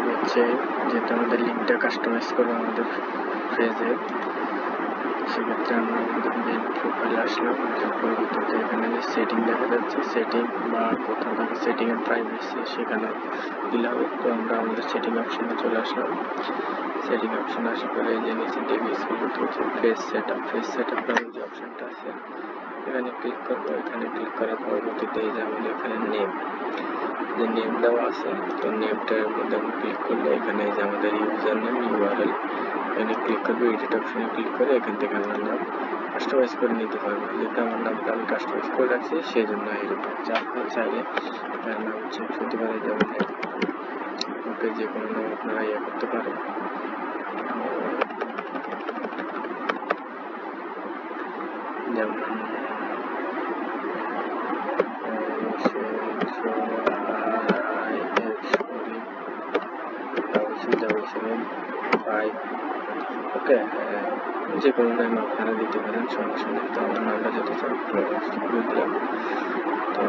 হবে হচ্ছে, যেহেতু আমাদের লিঙ্কটা কাস্টমাইজ করব আমাদের পেজে সেক্ষেত্রে আমরা আমাদের মেন প্রোফাইলে আসলাম আসার পরবর্তীতে এখানে যে সেটিং দেখা যাচ্ছে সেটিং বা কোথাও থেকে সেটিং এর প্রাইভেসি সেখানে দিলে হবে, তো আমরা আমাদের সেটিং অপশনে চলে আসলাম। সেটিং অপশন আসার পরে যে নিচে দেখে স্কুল করতে হচ্ছে face set up face set up নামে যে অপশনটা আছে এখানে ক্লিক করব, এখানে ক্লিক করার পরবর্তীতে এই যে আমাদের এখানে নেম যে নেম দেওয়া আছে, তো নেমটার মধ্যে আমি ক্লিক করলে এখানে এই যে আমাদের ইউজার নেম ইউআরএল এখানে ক্লিক করব এডিট অপশনে ক্লিক করে এখান থেকে আমার নাম কাস্টমাইজ করে নিতে পারব যেহেতু আমার নামটা আমি কাস্টমাইজ করে রাখছি সেই জন্য এরকম হচ্ছে আপনারা চাইলে তার নাম চেঞ্জ করতে পারে, যেমন ওকে যে কোনো নাম আপনারা ইয়ে করতে পারেন। যেমন ওকে যে কোনো নাম আপনারা দিতে পারেন সমস্যা নেই তো আমার নামটা যেতে চান দিলাম তো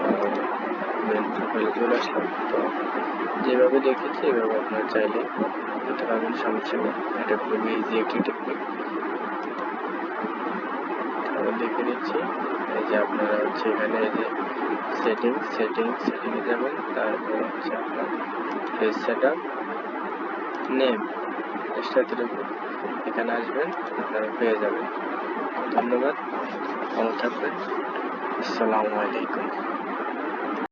মেন প্রোফাইলে চলে আসলাম। তো যেভাবে দেখেছি, এভাবে আপনারা চাইলে দিতে পারবেন, সমস্যা নেই। এটা খুবই ইজি একটি টেকনিক আমি দেখে দিচ্ছি এই যে আপনারা হচ্ছে এখানে এই যে সেটিং সেটিং সেটিংয়ে যাবেন, তারপর হচ্ছে আপনার ফেস সেট আপ নেম এতটুকু এখানে আসবেন আপনারা পেয়ে যাবেন। ধন্যবাদ ভালো থাকবেন। আসসালামু আলাইকুম।